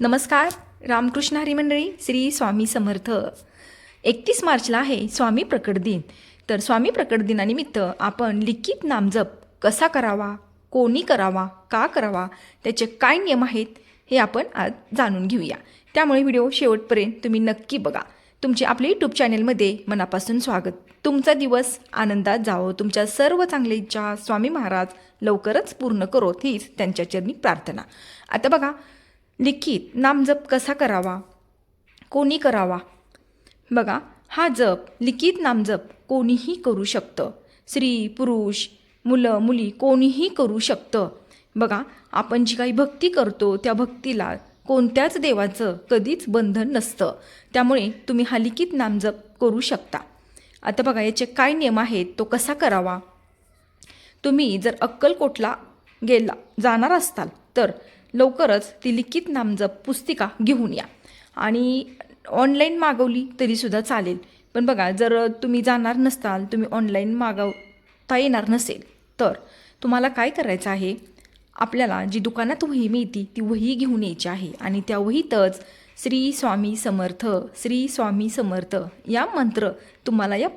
नमस्कार रामकृष्ण हरी मंडळी श्री स्वामी समर्थ. एकतीस मार्चला आहे स्वामी प्रकट दिन. तर स्वामी प्रकट दिनानिमित्त आपण लिखित नामजप कसा करावा कोणी करावा का करावा त्याचे काय नियम आहेत हे आपण आज जाणून घेऊया. त्यामुळे व्हिडिओ शेवटपर्यंत तुम्ही नक्की बघा. तुमचे आपल्या यूट्यूब चॅनेलमध्ये मनापासून स्वागत. तुमचा दिवस आनंदात जावो. तुमच्या सर्व चांगल्या इच्छा स्वामी महाराज लवकरच पूर्ण करोत हीच त्यांच्या चरणी प्रार्थना. आता बघा लिखित नामजप कसा करावा? कोणी करावा? बघा हा जप लिखित नामजप कोणीही करू शकतं. स्त्री पुरुष मुलं मुली कोणीही करू शकतं. बघा आपण जी काही भक्ती करतो त्या भक्तीला कोणत्याच देवाचं कधीच बंधन नसतं. त्यामुळे तुम्ही हा लिखित नामजप करू शकता. आता बघा याचे काय नियम आहेत तो कसा करावा? तुम्ही जर अक्कलकोटला गेला जाणार असताल तर लवकरच ती लिखित नामजप पुस्तिका घेऊन या. आणि ऑनलाईन मागवली तरीसुद्धा चालेल. पण बघा जर तुम्ही जाणार नसताल तुम्ही ऑनलाईन मागवता येणार नसेल तर तुम्हाला काय करायचं आहे? आपल्याला जी दुकानात वही मिळती ती वही घेऊन यायची आहे. आणि त्या वहीतच श्री स्वामी समर्थ श्री स्वामी समर्थ या मंत्र तुम्हाला या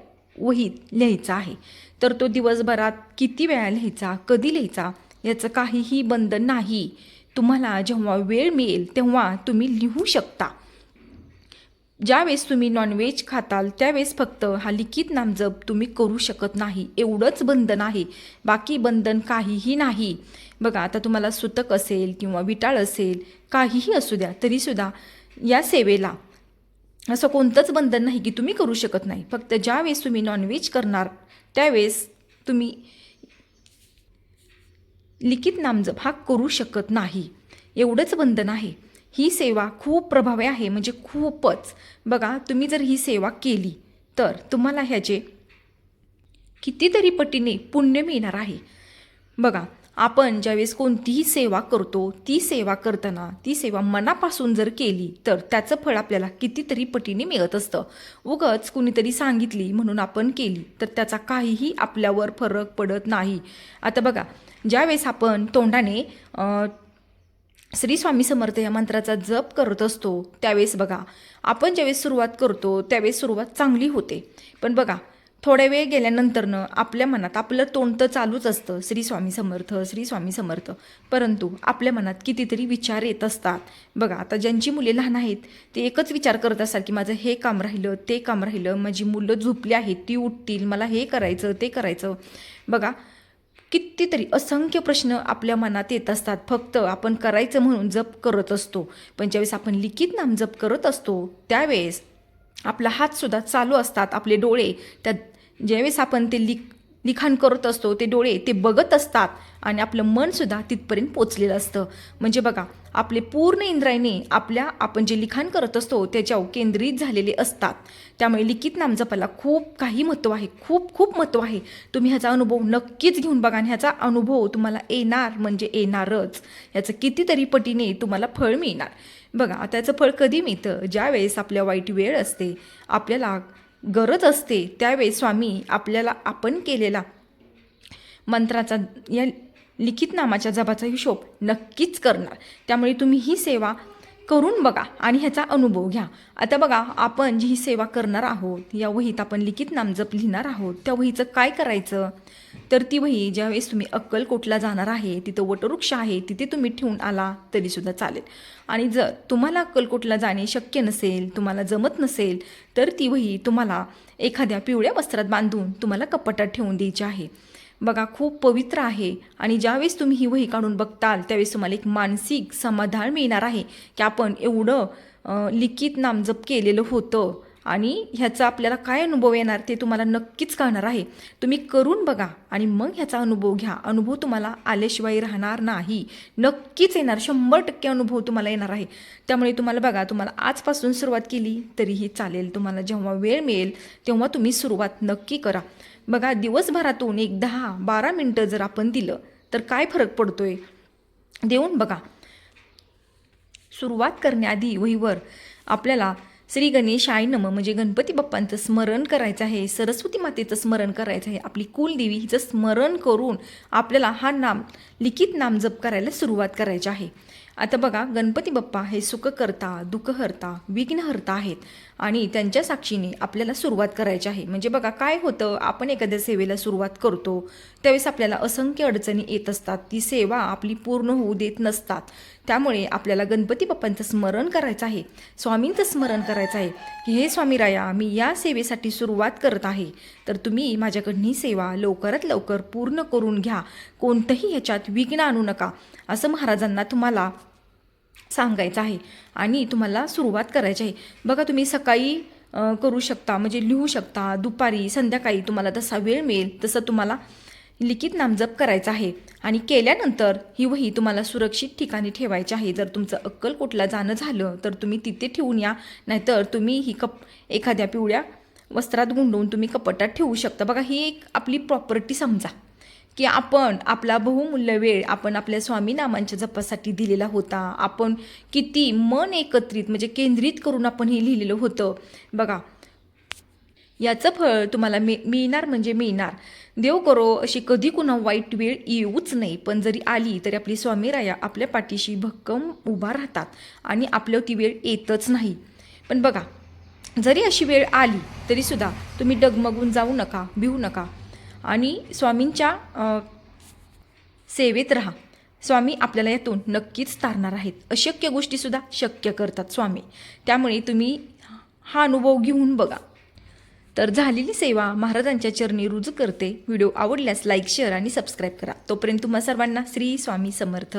वहीत लिहायचा आहे. तर तो दिवसभरात किती वेळा लिहायचा कधी लिहायचा याचं काहीही बंधन नाही. तुम्हाला जेव्हा वेळ मिळेल तेव्हा तुम्ही लिहू शकता. ज्यावेळेस तुम्ही नॉनव्हेज खाताल त्यावेळेस फक्त हा लिखित नामजप तुम्ही करू शकत नाही. एवढंच बंधन आहे. बाकी बंधन काहीही नाही. बघा आता तुम्हाला सुतक असेल किंवा विटाळ असेल काहीही असू द्या तरीसुद्धा या सेवेला असं कोणतंच बंधन नाही की तुम्ही करू शकत नाही. फक्त ज्यावेळेस तुम्ही नॉनव्हेज करणार त्यावेळेस तुम्ही लिखित नामजप हा करू शकत नाही. एवढंच बंधन आहे. ही सेवा खूप प्रभावी आहे म्हणजे खूपच. बघा तुम्ही जर ही सेवा केली तर तुम्हाला ह्याचे कितीतरी पटीने पुण्य मिळणार आहे. बघा आपण ज्यावेळेस कोणतीही सेवा करतो ती सेवा करताना ती सेवा मनापासून जर केली तर त्याचं फळ आपल्याला कितीतरी पटीने मिळत असतं. उगच कुणीतरी सांगितली म्हणून आपण केली तर त्याचा काहीही आपल्यावर फरक पडत नाही. आता बघा ज्यावेळेस आपण तोंडाने श्री स्वामी समर्थ या मंत्राचा जप करत असतो त्यावेळेस बघा आपण ज्यावेळेस सुरुवात करतो त्यावेळेस सुरुवात चांगली होते. पण बघा थोड्या वेळ गेल्यानंतरनं आपल्या मनात आपलं तोंड तर चालूच असतं. श्री स्वामी समर्थ श्री स्वामी समर्थ. परंतु आपल्या मनात कितीतरी विचार येत असतात. बघा आता ज्यांची मुले लहान आहेत ते एकच विचार करत असतात की माझं हे काम राहिलं ते काम राहिलं माझी मुलं झोपली आहेत ती उठतील मला हे करायचं ते करायचं. बघा कितीतरी असंख्य प्रश्न आपल्या मनात येत असतात. फक्त आपण करायचं म्हणून जप करत असतो. पण ज्यावेळेस आपण लिखित नाम जप करत असतो त्यावेळेस आपला हातसुद्धा चालू असतात आपले डोळे त्या ज्यावेळेस आपण ते लिख लिखाण करत असतो ते डोळे ते बघत असतात आणि आपलं मनसुद्धा तिथपर्यंत पोचलेलं असतं. म्हणजे बघा आपले पूर्ण इंद्रायने आपल्या आपण जे लिखाण करत असतो त्याच्यावर केंद्रित झालेले असतात. त्यामुळे लिखित नामजपाला खूप काही महत्त्व आहे खूप खूप महत्त्व आहे. तुम्ही ह्याचा अनुभव नक्कीच घेऊन बघा आणि ह्याचा अनुभव तुम्हाला येणार म्हणजे येणारच. याचं कितीतरी पटीने तुम्हाला फळ मिळणार. बघा त्याचं फळ कधी मिळतं? ज्यावेळेस आपल्या वाईट वेळ असते आपल्याला गरज असते त्यावेळेस स्वामी आपल्याला आपण केलेला मंत्राचा या लिखित नामाच्या जपाचा हिशोब नक्कीच करणार. त्यामुळे तुम्ही ही सेवा करून बघा आणि ह्याचा अनुभव घ्या. आता बघा आपण जी ही सेवा करणार आहोत या वहीत आपण लिखित नामजप लिहिणार आहोत त्या वहीचं काय करायचं? तर ती वही ज्यावेळेस तुम्ही अक्कलकोटला जाणार आहे तिथं वटवृक्ष आहे तिथे तुम्ही ठेवून आला तरीसुद्धा चालेल. आणि जर तुम्हाला अक्कलकोटला जाणे शक्य नसेल तुम्हाला जमत नसेल तर ती वही तुम्हाला एखाद्या पिवळ्या वस्त्रात बांधून तुम्हाला कपाटात ठेवून द्यायची आहे. बघा खूप पवित्र आहे. आणि ज्यावेळेस तुम्ही ही वही काढून बघताल त्यावेळेस तुम्हाला एक मानसिक समाधान मिळणार आहे की आपण एवढं लिखित नामजप केलेलं होतं. आणि ह्याचा आपल्याला काय अनुभव येणार ते तुम्हाला नक्कीच कळणार आहे. तुम्ही करून बघा आणि मग ह्याचा अनुभव घ्या. अनुभव तुम्हाला आल्याशिवाय राहणार नाही. नक्कीच येणार. शंभर टक्के अनुभव तुम्हाला येणार आहे. त्यामुळे तुम्हाला बघा तुम्हाला आजपासून सुरुवात केली तरीही चालेल. तुम्हाला जेव्हा वेळ मिळेल तेव्हा तुम्ही सुरुवात नक्की करा. बघा दिवसभरातून एक दहा बारा मिनटं जर आपण दिलं तर काय फरक पडतोय? देऊन बघा. सुरुवात करण्याआधी वहीवर आपल्याला श्री गणेशाय नम म्हणजे गणपती बाप्पांचं स्मरण करायचं आहे सरस्वती मातेचं स्मरण करायचं आहे आपली कुलदेवी हिचं स्मरण करून आपल्याला हा नाम लिखित नाम जप करायला सुरुवात करायची आहे. आता बघा गणपती बाप्पा हे सुखकर्ता दुःखहर्ता विघ्नहर्ता आहेत. आणि त्यांच्या साक्षीने आपल्याला सुरुवात करायची आहे. म्हणजे बघा काय होतं? आपण एखाद्या सेवेला सुरुवात करतो त्यावेळेस आपल्याला असंख्य अडचणी येत असतात. ती सेवा आपली पूर्ण होऊ देत नसतात. त्यामुळे आपल्याला गणपती बाप्पांचं स्मरण करायचं आहे. स्वामींचं स्मरण करायचं आहे की हे स्वामी राया मी या सेवेसाठी सुरुवात करत आहे. तर तुम्ही माझ्याकडून ही सेवा लवकरात लवकर पूर्ण करून घ्या. कोणतंही ह्याच्यात विघ्न आणू नका. असं महाराजांना तुम्हाला सांगायचं आहे. आणि तुम्हाला सुरुवात करायची आहे. बघा तुम्ही सकाळी करू शकता. म्हणजे लिहू शकता. दुपारी संध्याकाळी तुम्हाला जसा वेळ मिळेल तसं तुम्हाला लिखित नामजप करायचा आहे. आणि केल्यानंतर ही वही तुम्हाला सुरक्षित ठिकाणी ठेवायची आहे. जर तुमचं अक्कलकोटला जाणं झालं तर तुम्ही तिथे ठेवून या. नाहीतर तुम्ही ही कप एखाद्या पिवळ्या वस्त्रात गुंडवून तुम्ही कपटात ठेवू शकता. बघा ही एक आपली प्रॉपर्टी समजा. की आपण आपला बहुमूल्य वेळ आपण आपल्या स्वामी नामांच्या जपासाठी दिलेला होता. आपण किती मन एकत्रित म्हणजे केंद्रित करून आपण हे लिहिलेलं होतं. बघा याचं फळ तुम्हाला मि मिळणार म्हणजे मिळणार. देव करो अशी कधी कुणा वाईट वेळ येऊच नाही. पण जरी आली तरी आपली स्वामीराया आपल्या पाठीशी भक्कम उभा राहतात आणि आपलं ती वेळ येतच नाही. पण बघा जरी अशी वेळ आली तरीसुद्धा तुम्ही डगमगून जाऊ नका भिवू नका. आणि स्वामींच्या सेवेत राहा. स्वामी आपल्याला यातून नक्कीच तारणार आहेत. अशक्य गोष्टीसुद्धा शक्य करतात स्वामी. त्यामुळे तुम्ही हा अनुभव घेऊन बघा. तर झालेली सेवा महाराजांच्या चरणी रुजू करते. व्हिडिओ आवडल्यास लाईक शेअर आणि सबस्क्राईब करा. तोपर्यंत तुम्हा सर्वांना श्री स्वामी समर्थ.